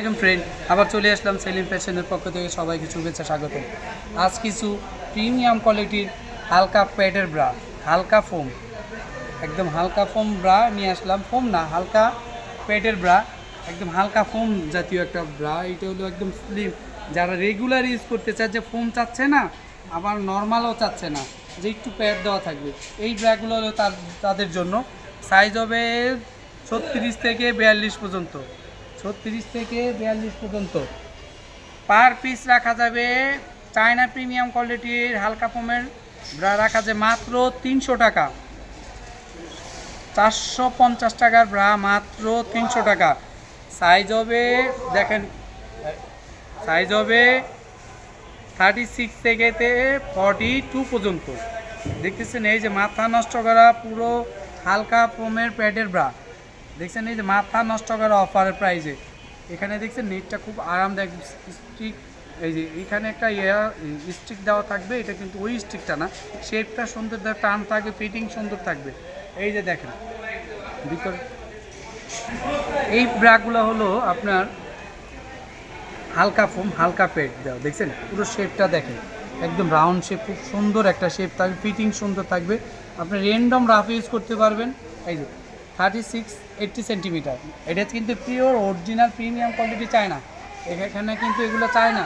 একজন ফ্রেন্ড আবার চলে আসলাম সেলিম ফ্যাশনের পক্ষ থেকে সবাইকে শুভেচ্ছা স্বাগত আজ কিছু প্রিমিয়াম কোয়ালিটির হালকা প্যাডের ব্রা হালকা ফোম একদম হালকা ফোম ব্রা নিয়ে আসলাম। ফোম না, হালকা প্যাডের ব্রা একদম হালকা ফোম জাতীয় একটা ব্রা এটা হলো একদম স্লিম যারা রেগুলার ইউজ করতে চায় যে ফোম চাচ্ছে না, আবার নর্মালও চাচ্ছে না, যে একটু প্যাড দেওয়া থাকবে। এই ব্রাগুলো হলো তাদের জন্য। সাইজ হবে ছত্রিশ থেকে বিয়াল্লিশ পর্যন্ত। ছত্রিশ থেকে বিয়াল্লিশ পর্যন্ত। পার পিস রাখা যাবে চায়না প্রিমিয়াম কোয়ালিটির হালকা ব্রা রাখা যায় মাত্র তিনশো টাকা। চারশো পঞ্চাশ টাকার ব্রা মাত্র তিনশো টাকা। সাইজ হবে, দেখেন, সাইজ হবে থার্টি সিক্স থেকে ফর্টি টু পর্যন্ত। দেখতেছেন, এই যে মাথা নষ্ট করা পুরো হালকা ফোমের প্যাডের ব্রা। দেখছেন এই যে মাথা নষ্ট করা অফারের প্রাইজে এখানে দেখছেন নেটটা খুব আরামদায়ক স্টিক এই যে এখানে একটা স্টিক দেওয়া থাকবে, এটা কিন্তু ওই স্টিকটা না। শেপটা সুন্দর দেওয়া টান থাকবে ফিটিং সুন্দর থাকবে। এই যে দেখেন, ভিতর এই ব্রাগুলো হলো আপনার হালকা ফোম হালকা পেট দেওয়া। দেখছেন? পুরো শেপটা দেখেন। একদম রাউন্ড শেপ খুব সুন্দর একটা শেপ থাকবে ফিটিং সুন্দর থাকবে। আপনি র্যান্ডম রাফ ইউজ করতে পারবেন। এই যে থার্টি সিক্স এইট্টি সেন্টিমিটার এটা কিন্তু পিওর অরিজিনাল প্রিমিয়াম কোয়ালিটি চায় না এখানে কিন্তু এগুলো চায় না।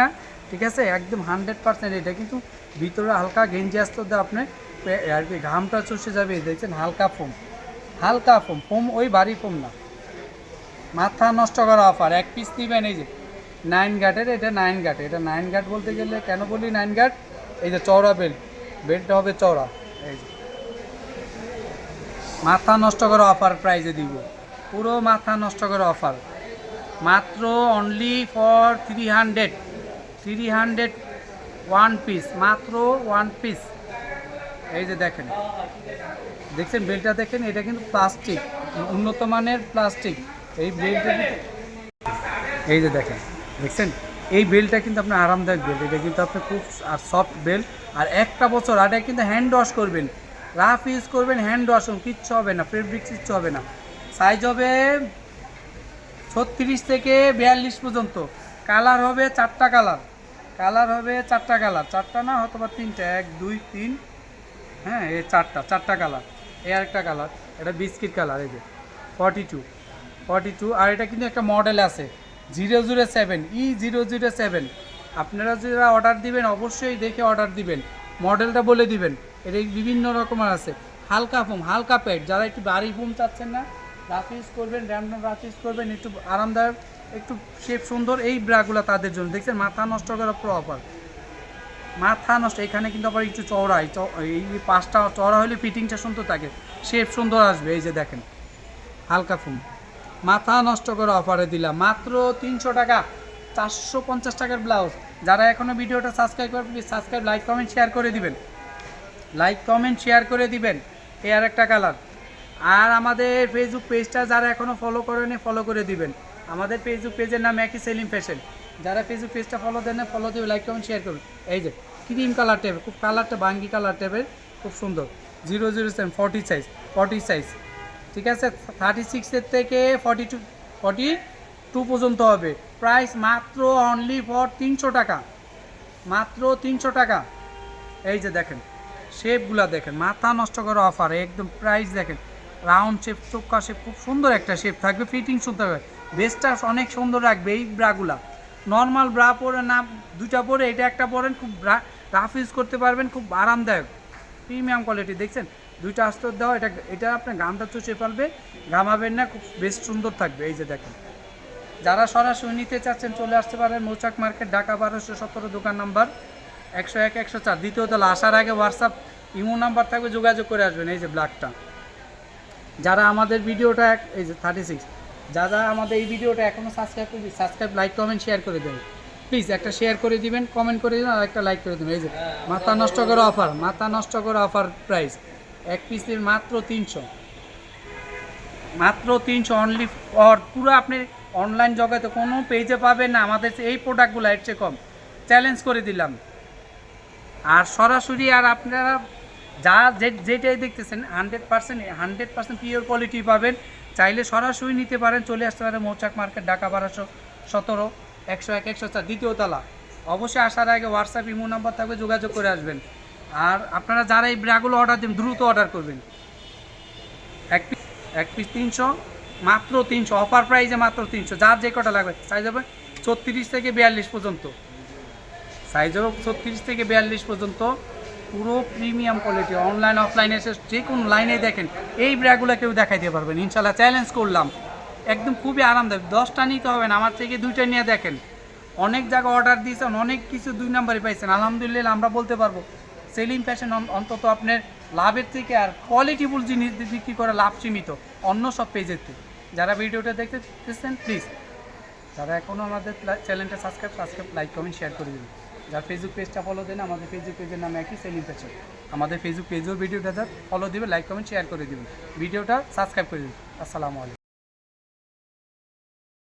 না? ঠিক আছে, একদম হান্ড্রেড পার্সেন্ট এটা। কিন্তু ভিতরে হালকা গেঞ্জি আসতে হতে আপনার আর কি ঘামটা চষে যাবে, দেখছেন? হালকা ফোম হালকা ফোম ফোম ওই ভারী ফোম না। মাথা নষ্ট করা অফার এক পিস নিবেন এই যে নাইন গার্ডের এটা নাইন গাট এটা নাইন গাট বলতে গেলে কেন বলি নাইন গার্ড এই যে চওড়া বেল্ট বেল্টটা হবে চওড়া। এই যে। মাথা নষ্ট করা অফার প্রাইজে দিব। পুরো মাথা নষ্ট করা অফার মাত্র only for three hundred three hundred one piece মাত্র ওয়ান পিস এই যে দেখেন। দেখছেন বেলটা দেখেন? এটা কিন্তু প্লাস্টিক উন্নত মানের প্লাস্টিক এই বেলটা এই যে দেখেন। দেখছেন? এই বেলটা কিন্তু আপনার আরামদায়ক বেল্ট এটা কিন্তু আপনি খুব আর সফট বেল্ট আর একটা বছর আর এটা কিন্তু হ্যান্ড ওয়াশ করবেন। রাফ ইউজ করবেন, হ্যান্ড ওয়াশ কিচ্ছু হবে না ফেব্রিক্স কিচ্ছু হবে না। সাইজ হবে ছত্রিশ থেকে বিয়াল্লিশ পর্যন্ত। কালার হবে চারটা কালার। কালার হবে চারটা কালার। চারটা না হয়তো বা তিনটা, এক, দুই, তিন। হ্যাঁ এ চারটা চারটা কালার। এই আরেকটা কালার, এটা বিস্কিট কালার, এই যে। ফর্টি টু ফর্টি টু আর এটা কিন্তু একটা মডেল আছে। Zero zero seven, E zero zero seven. আপনারা যারা অর্ডার দিবেন, অবশ্যই দেখে অর্ডার দিবেন। মডেলটা বলে দিবেন। এটা বিভিন্ন রকমের আছে। হালকা ফোম হালকা পেট। যারা একটু ভারী ফোম চাচ্ছেন না রাফ ইউজ করবেন র্যান্ডম রাফ ইউজ করবেন, একটু আরামদায়ক, একটু শেপ সুন্দর, এই ব্রাগুলো তাদের জন্য। দেখছেন, মাথা নষ্ট করা প্রপার মাথা নষ্ট, এখানে কিন্তু আবার একটু চওড়া এই পাঁচটা চওড়া হলে ফিটিংটা সুন্দর থাকে। শেপ সুন্দর আসবে, এই যে দেখেন, হালকা ফুম মাথা নষ্ট করে অফারে দিলাম। মাত্র তিনশো টাকা, চারশো পঞ্চাশ টাকার ব্লাউজ যারা এখনও ভিডিওটা সাবস্ক্রাইব করবেন please subscribe like comment share করে দিবেন। লাইক কমেন্ট শেয়ার করে দিবেন। এ আর একটা কালার আর আমাদের ফেসবুক পেজটা যারা এখনও ফলো করেনি ফলো করে দিবেন। আমাদের ফেসবুক পেজের নাম একই সেলিম ফ্যাশন যারা ফেসবুক পেজটা ফলো দেন না ফলো দেবে লাইক কমেন্ট শেয়ার করবেন। এই যে ক্রিম কালার টাইপের খুব কালারটা বাঙ্গি কালার টাইপের খুব সুন্দর। Zero zero seven forty size forty size ঠিক আছে? থার্টি সিক্সের থেকে ফর্টি টু ফর্টি টু পর্যন্ত হবে। প্রাইস মাত্র অনলি ফর তিনশো টাকা। মাত্র তিনশো টাকা। এই যে দেখেন। শেপগুলো দেখেন, মাথা নষ্ট করা অফার একদম প্রাইস দেখেন। রাউন্ড শেপ চোখা শেপ খুব সুন্দর একটা শেপ থাকবে ফিটিং সুন্দর হবে। বেসটা অনেক সুন্দর রাখবে এই ব্রাগুলা। নর্মাল ব্রা পরে না দুটা পরে, এটা একটা পরেন, খুব ব্রা রাফ ইউজ করতে পারবেন, খুব আরামদায়ক। প্রিমিয়াম কোয়ালিটি দেখছেন? দুইটা আস্তর দেওয়া, এটা এটা আপনার গামটা চুষে ফেলবে, ঘামাবেন না, খুব বেশ সুন্দর থাকবে, এই যে দেখেন। যারা সরাসরি নিতে চাচ্ছেন, চলে আসতে পারেন, মৌচাক মার্কেট, ঢাকা বারোশো সতেরো দোকান নাম্বার। একশো এক, একশো চার। দ্বিতীয় তলা আসার আগে হোয়াটসঅ্যাপ ইমো নাম্বার থাকবে, যোগাযোগ করে আসবেন, এই যে ব্ল্যাকটা। যারা আমাদের ভিডিওটা এক- এই যে থার্টি সিক্স যারা আমাদের এই ভিডিওটা এখনও সাবস্ক্রাইব করবি সাবস্ক্রাইব লাইক কমেন্ট শেয়ার করে দেবেন। প্লিজ একটা শেয়ার করে দিবেন কমেন্ট করে দিবেন আর একটা লাইক করে দেবেন। এই যে, মাথা নষ্ট করে অফার মাথা নষ্ট করে অফার প্রাইস এক পিসের মাত্র তিনশো। মাত্র তিনশো অনলি ফর পুরো আপনি অনলাইন জগতে কোনো পেজে পাবেন না। আমাদের এই প্রোডাক্টগুলো এর চেয়ে কম। চ্যালেঞ্জ করে দিলাম। আর সরাসরি আর আপনারা যা যেটাই দেখতেছেন hundred percent hundred percent pure quality পাবেন। চাইলে সরাসরি নিতে পারেন, চলে আসতে পারেন মৌচাক মার্কেট, ঢাকা বারোশো সতেরো, একশো এক, একশো চার, দ্বিতীয় তলা। অবশ্যই আসার আগে হোয়াটসঅ্যাপ ইমো নাম্বার থাকবে, যোগাযোগ করে আসবেন। আর আপনারা যারা এই ব্রাগুলো অর্ডার দেন, দ্রুত অর্ডার করবেন। এক পিস এক পিস তিনশো, মাত্র তিনশো অফার প্রাইসে মাত্র তিনশো, যার যে কটা লাগবে সাইজ যাবে ছত্রিশ থেকে বিয়াল্লিশ পর্যন্ত। সাইজ হবে ছত্রিশ থেকে বিয়াল্লিশ পর্যন্ত। পুরো প্রিমিয়াম কোয়ালিটি অনলাইন অফলাইনে এসে যে কোনো লাইনে দেখেন, এই ব্র্যাগুলো কেউ দেখাই দিতে পারবেন। ইনশাল্লাহ চ্যালেঞ্জ করলাম। একদম খুবই আরামদায়ক। দশটা নিতে হবে না, আমার থেকে দুইটা নিয়ে দেখেন। অনেক জায়গায় অর্ডার দিয়েছেন, অনেক কিছু দুই নাম্বারে পাইছেন। আলহামদুলিল্লাহ, আমরা বলতে পারব সেলিং ফ্যাশন অন্তত আপনার লাভের থেকে আর কোয়ালিটিফুল জিনিস বিক্রি করে লাভ সীমিত, অন্য সব পেজের থেকে। যারা ভিডিওটা দেখতেছেন প্লিজ যারা এখনও আমাদের চ্যানেলটা subscribe subscribe like comment share করে দিন যারা ফেসবুক পেজটা ফলো দেন, আমাদের ফেসবুক পেজের নাম একই সেলিম পেজ আমাদের ফেসবুক পেজেও ভিডিওটা ফলো দেবে লাইক কমেন্ট শেয়ার করে দেবেন। ভিডিওটা সাবস্ক্রাইব করে দেবেন। আসসালামু আলাইকুম।